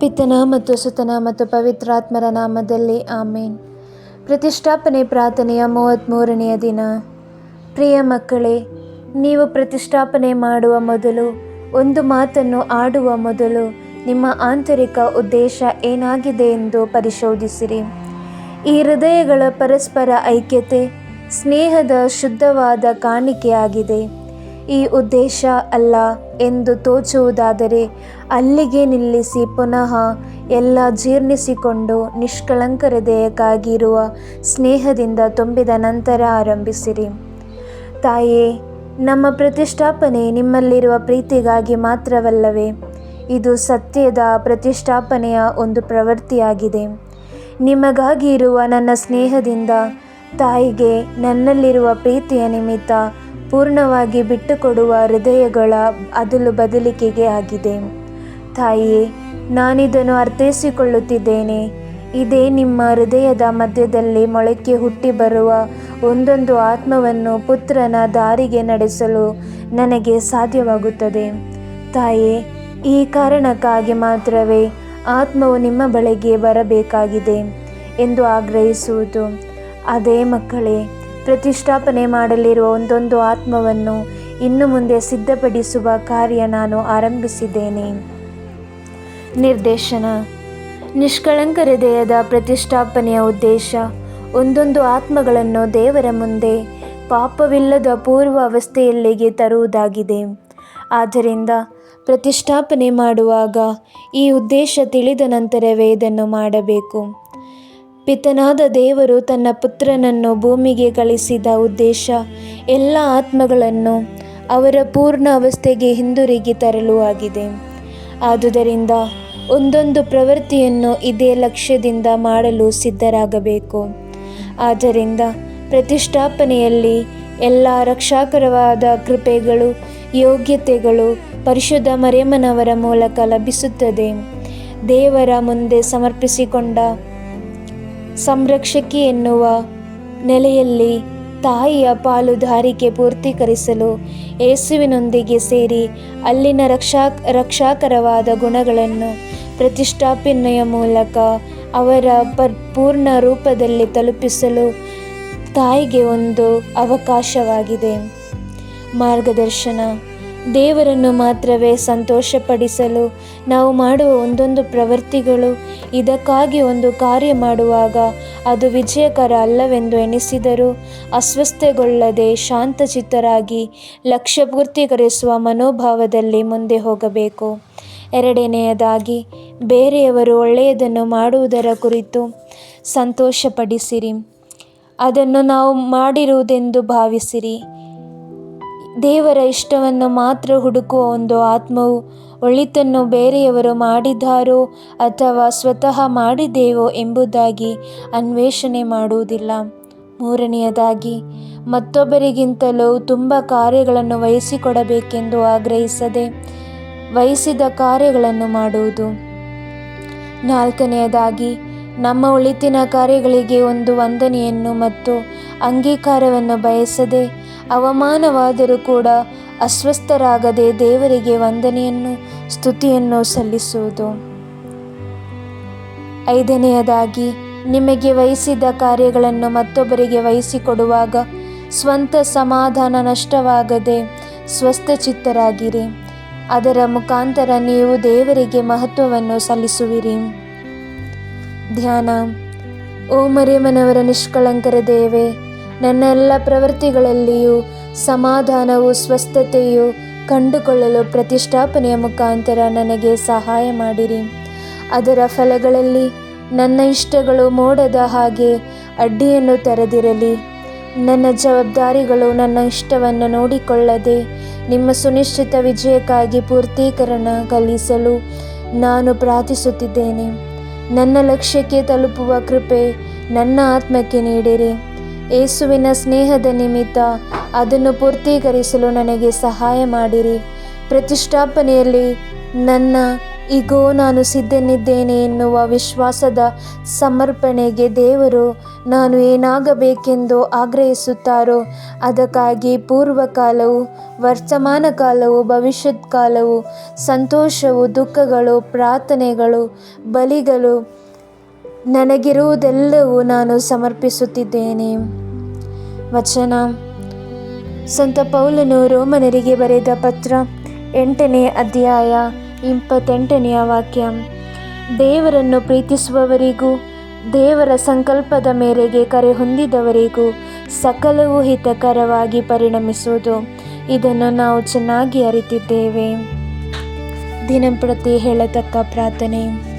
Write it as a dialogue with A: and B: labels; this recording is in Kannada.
A: ಪಿತನ ಮತ್ತು ಸುತನ ಮತ್ತು ಪವಿತ್ರಾತ್ಮರ ನಾಮದಲ್ಲಿ ಆಮೇನ್. ಪ್ರತಿಷ್ಠಾಪನೆ ಪ್ರಾರ್ಥನೆಯ ಮೂವತ್ತ್ಮೂರನೆಯ ದಿನ. ಪ್ರಿಯ ಮಕ್ಕಳೇ, ನೀವು ಪ್ರತಿಷ್ಠಾಪನೆ ಮಾಡುವ ಮೊದಲು, ಒಂದು ಮಾತನ್ನು ಆಡುವ ಮೊದಲು ನಿಮ್ಮ ಆಂತರಿಕ ಉದ್ದೇಶ ಏನಾಗಿದೆ ಎಂದು ಪರಿಶೋಧಿಸಿರಿ. ಈ ಹೃದಯಗಳ ಪರಸ್ಪರ ಐಕ್ಯತೆ, ಸ್ನೇಹದ ಶುದ್ಧವಾದ ಕಾಣಿಕೆಯಾಗಿದೆ. ಈ ಉದ್ದೇಶ ಅಲ್ಲ ಎಂದು ತೋಚುವುದಾದರೆ ಅಲ್ಲಿಗೆ ನಿಲ್ಲಿಸಿ ಪುನಃ ಎಲ್ಲ ಜೀರ್ಣಿಸಿಕೊಂಡು ನಿಷ್ಕಳಂಕ ಹೃದಯಕ್ಕಾಗಿರುವ ಸ್ನೇಹದಿಂದ ತುಂಬಿದ ನಂತರ ಆರಂಭಿಸಿರಿ. ತಾಯೇ, ನಮ್ಮ ಪ್ರತಿಷ್ಠಾಪನೆ ನಿಮ್ಮಲ್ಲಿರುವ ಪ್ರೀತಿಗಾಗಿ ಮಾತ್ರವಲ್ಲವೇ, ಇದು ಸತ್ಯದ ಪ್ರತಿಷ್ಠಾಪನೆಯ ಒಂದು ಪ್ರವೃತ್ತಿಯಾಗಿದೆ. ನಿಮಗಾಗಿ ಇರುವ ನನ್ನ ಸ್ನೇಹದಿಂದ ತಾಯಿಗೆ ನನ್ನಲ್ಲಿರುವ ಪ್ರೀತಿಯ ನಿಮಿತ್ತ ಪೂರ್ಣವಾಗಿ ಬಿಟ್ಟುಕೊಡುವ ಹೃದಯಗಳ ಅದಲು ಬದಲಿಕೆಗೆ ಆಗಿದೆ. ತಾಯಿಯೇ, ನಾನಿದನ್ನು ಅರ್ಥೈಸಿಕೊಳ್ಳುತ್ತಿದ್ದೇನೆ. ಇದೇ ನಿಮ್ಮ ಹೃದಯದ ಮಧ್ಯದಲ್ಲಿ ಮೊಳಕೆ ಹುಟ್ಟಿ ಬರುವ ಒಂದೊಂದು ಆತ್ಮವನ್ನು ಪುತ್ರನ ದಾರಿಗೆ ನಡೆಸಲು ನನಗೆ ಸಾಧ್ಯವಾಗುತ್ತದೆ. ತಾಯೇ ಈ ಕಾರಣಕ್ಕಾಗಿ ಮಾತ್ರವೇ ಆತ್ಮವು ನಿಮ್ಮ ಬಳಿಗೆ ಬರಬೇಕಾಗಿದೆ ಎಂದು ಆಗ್ರಹಿಸುವುದು. ಅದೇ ಮಕ್ಕಳೇ ಪ್ರತಿಷ್ಠಾಪನೆ ಮಾಡಲಿರುವ ಒಂದೊಂದು ಆತ್ಮವನ್ನು ಇನ್ನು ಮುಂದೆ ಸಿದ್ಧಪಡಿಸುವ ಕಾರ್ಯ ನಾನು ಆರಂಭಿಸಿದ್ದೇನೆ. ನಿರ್ದೇಶನ. ನಿಷ್ಕಳಂಕ ಹೃದಯದ ಪ್ರತಿಷ್ಠಾಪನೆಯ ಉದ್ದೇಶ, ಒಂದೊಂದು ಆತ್ಮಗಳನ್ನು ದೇವರ ಮುಂದೆ ಪಾಪವಿಲ್ಲದ ಪೂರ್ವ ಅವಸ್ಥೆಯಲ್ಲಿಗೆ ತರುವುದಾಗಿದೆ. ಆದ್ದರಿಂದ ಪ್ರತಿಷ್ಠಾಪನೆ ಮಾಡುವಾಗ ಈ ಉದ್ದೇಶ ತಿಳಿದ ನಂತರವೇ ಇದನ್ನು ಮಾಡಬೇಕು. ಪಿತನಾದ ದೇವರು ತನ್ನ ಪುತ್ರನನ್ನು ಭೂಮಿಗೆ ಕಳಿಸಿದ ಉದ್ದೇಶ ಎಲ್ಲ ಆತ್ಮಗಳನ್ನು ಅವರ ಪೂರ್ಣ ಅವಸ್ಥೆಗೆ ಹಿಂದಿರುಗಿ ತರಲು ಆಗಿದೆ. ಆದುದರಿಂದ ಒಂದೊಂದು ಪ್ರವೃತ್ತಿಯನ್ನು ಇದೇ ಲಕ್ಷ್ಯದಿಂದ ಮಾಡಲು ಸಿದ್ಧರಾಗಬೇಕು. ಆದ್ದರಿಂದ ಪ್ರತಿಷ್ಠಾಪನೆಯಲ್ಲಿ ಎಲ್ಲ ರಕ್ಷಾಕರವಾದ ಕೃಪೆಗಳು, ಯೋಗ್ಯತೆಗಳು ಪರಿಶುದ್ಧ ಮರೇಮನವರ ಮೂಲಕ ಲಭಿಸುತ್ತದೆ. ದೇವರ ಮುಂದೆ ಸಮರ್ಪಿಸಿಕೊಂಡ ಸಂರಕ್ಷಕಿ ಎನ್ನುವ ನೆಲೆಯಲ್ಲಿ ತಾಯಿಯ ಪಾಲುದಾರಿಕೆ ಪೂರ್ತೀಕರಿಸಲು ಯೇಸುವಿನೊಂದಿಗೆ ಸೇರಿ ಅಲ್ಲಿನ ರಕ್ಷಾ ರಕ್ಷಾಕರವಾದ ಗುಣಗಳನ್ನು ಪ್ರತಿಷ್ಠಾಪನೆಯ ಮೂಲಕ ಅವರ ಪೂರ್ಣ ರೂಪದಲ್ಲಿ ತಲುಪಿಸಲು ತಾಯಿಗೆ ಒಂದು ಅವಕಾಶವಾಗಿದೆ. ಮಾರ್ಗದರ್ಶನ. ದೇವರನ್ನು ಮಾತ್ರವೇ ಸಂತೋಷಪಡಿಸಲು ನಾವು ಮಾಡುವ ಒಂದೊಂದು ಪ್ರವೃತ್ತಿಗಳು, ಇದಕ್ಕಾಗಿ ಒಂದು ಕಾರ್ಯ ಮಾಡುವಾಗ ಅದು ವಿಜಯಕರ ಅಲ್ಲವೆಂದು ಎನಿಸಿದರೂ ಅಸ್ವಸ್ಥಗೊಳ್ಳದೆ ಶಾಂತಚಿತ್ತರಾಗಿ ಲಕ್ಷ್ಯ ಪೂರ್ತಿಕರಿಸುವ ಮನೋಭಾವದಲ್ಲಿ ಮುಂದೆ ಹೋಗಬೇಕು. ಎರಡನೆಯದಾಗಿ, ಬೇರೆಯವರು ಒಳ್ಳೆಯದನ್ನು ಮಾಡುವುದರ ಕುರಿತು ಸಂತೋಷಪಡಿಸಿರಿ. ಅದನ್ನು ನಾವು ಮಾಡಿರುವುದೆಂದು ಭಾವಿಸಿರಿ. ದೇವರ ಇಷ್ಟವನ್ನು ಮಾತ್ರ ಹುಡುಕುವ ಒಂದು ಆತ್ಮವು ಒಳಿತನ್ನು ಬೇರೆಯವರು ಮಾಡಿದ್ದಾರೋ ಅಥವಾ ಸ್ವತಃ ಮಾಡಿದ್ದೇವೋ ಎಂಬುದಾಗಿ ಅನ್ವೇಷಣೆ ಮಾಡುವುದಿಲ್ಲ. ಮೂರನೆಯದಾಗಿ, ಮತ್ತೊಬ್ಬರಿಗಿಂತಲೂ ತುಂಬ ಕಾರ್ಯಗಳನ್ನು ವಹಿಸಿಕೊಡಬೇಕೆಂದು ಆಗ್ರಹಿಸದೆ ವಹಿಸಿದ ಕಾರ್ಯಗಳನ್ನು ಮಾಡುವುದು. ನಾಲ್ಕನೆಯದಾಗಿ ನಮ್ಮ ಉಳಿತಿನ ಕಾರ್ಯಗಳಿಗೆ ಒಂದು ವಂದನೆಯನ್ನು ಮತ್ತು ಅಂಗೀಕಾರವನ್ನು ಬಯಸದೆ ಅವಮಾನವಾದರೂ ಕೂಡ ಅಸ್ವಸ್ಥರಾಗದೆ ದೇವರಿಗೆ ವಂದನೆಯನ್ನು, ಸ್ತುತಿಯನ್ನು ಸಲ್ಲಿಸುವುದು. ಐದನೆಯದಾಗಿ, ನಿಮಗೆ ವಹಿಸಿದ ಕಾರ್ಯಗಳನ್ನು ಮತ್ತೊಬ್ಬರಿಗೆ ವಹಿಸಿಕೊಡುವಾಗ ಸ್ವಂತ ಸಮಾಧಾನ ನಷ್ಟವಾಗದೆ ಸ್ವಸ್ಥಚಿತ್ತರಾಗಿರಿ. ಅದರ ಮುಖಾಂತರ ನೀವು ದೇವರಿಗೆ ಮಹತ್ವವನ್ನು ಸಲ್ಲಿಸುವಿರಿ. ಧ್ಯಾನ. ಓ ಮರಿಯಮ್ಮನವರ ನಿಷ್ಕಳಂಕರ ದೇವೆ ನನ್ನ ಎಲ್ಲ ಪ್ರವೃತ್ತಿಗಳಲ್ಲಿಯೂ ಸಮಾಧಾನವು ಸ್ವಸ್ಥತೆಯು ಕಂಡುಕೊಳ್ಳಲು ಪ್ರತಿಷ್ಠಾಪನೆಯ ಮುಖಾಂತರ ನನಗೆ ಸಹಾಯ ಮಾಡಿರಿ. ಅದರ ಫಲಗಳಲ್ಲಿ ನನ್ನ ಇಷ್ಟಗಳು ಮೋಡದ ಹಾಗೆ ಅಡ್ಡಿಯನ್ನು ತೆರೆದಿರಲಿ. ನನ್ನ ಜವಾಬ್ದಾರಿಗಳು ನನ್ನ ಇಷ್ಟವನ್ನು ನೋಡಿಕೊಳ್ಳದೆ ನಿಮ್ಮ ಸುನಿಶ್ಚಿತ ವಿಜಯಕ್ಕಾಗಿ ಪೂರ್ತೀಕರಣ ಕಲಿಸಲು ನಾನು ಪ್ರಾರ್ಥಿಸುತ್ತಿದ್ದೇನೆ. ನನ್ನ ಲಕ್ಷ್ಯಕ್ಕೆ ತಲುಪುವ ಕೃಪೆ ನನ್ನ ಆತ್ಮಕ್ಕೆ ನೀಡಿರಿ. ಏಸುವಿನ ಸ್ನೇಹದ ನಿಮಿತ್ತ ಅದನ್ನು ಪೂರ್ತೀಕರಿಸಲು ನನಗೆ ಸಹಾಯ ಮಾಡಿರಿ. ಪ್ರತಿಷ್ಠಾಪನೆಯಲ್ಲಿ ನನ್ನ ಈಗೋ ನಾನು ಸಿದ್ಧನಿದ್ದೇನೆ ಎನ್ನುವ ವಿಶ್ವಾಸದ ಸಮರ್ಪಣೆಗೆ ದೇವರು ನಾನು ಏನಾಗಬೇಕೆಂದು ಆಗ್ರಹಿಸುತ್ತಾರೋ, ಅದಕ್ಕಾಗಿ ಪೂರ್ವಕಾಲವು, ವರ್ತಮಾನ ಕಾಲವು ಭವಿಷ್ಯತ್ ಕಾಲವು, ಸಂತೋಷವು, ದುಃಖಗಳು, ಪ್ರಾರ್ಥನೆಗಳು, ಬಲಿಗಳು ನನಗಿರುವುದೆಲ್ಲವೂ ನಾನು ಸಮರ್ಪಿಸುತ್ತಿದ್ದೇನೆ. ವಚನ. ಸಂತ ಪೌಲನು ರೋಮನರಿಗೆ ಬರೆದ ಪತ್ರ ಎಂಟನೇ ಅಧ್ಯಾಯ ಇಪ್ಪತ್ತೆಂಟನೆಯ ವಾಕ್ಯ. ದೇವರನ್ನು ಪ್ರೀತಿಸುವವರಿಗೂ, ದೇವರ ಸಂಕಲ್ಪದ ಮೇರೆಗೆ ಕರೆ ಹೊಂದಿದವರಿಗೂ ಸಕಲವು ಹಿತಕರವಾಗಿ ಪರಿಣಮಿಸುವುದು. ಇದನ್ನು ನಾವು ಚೆನ್ನಾಗಿ ಅರಿತಿದ್ದೇವೆ. ದಿನಂಪ್ರತಿ ಹೇಳತಕ್ಕ ಪ್ರಾರ್ಥನೆ.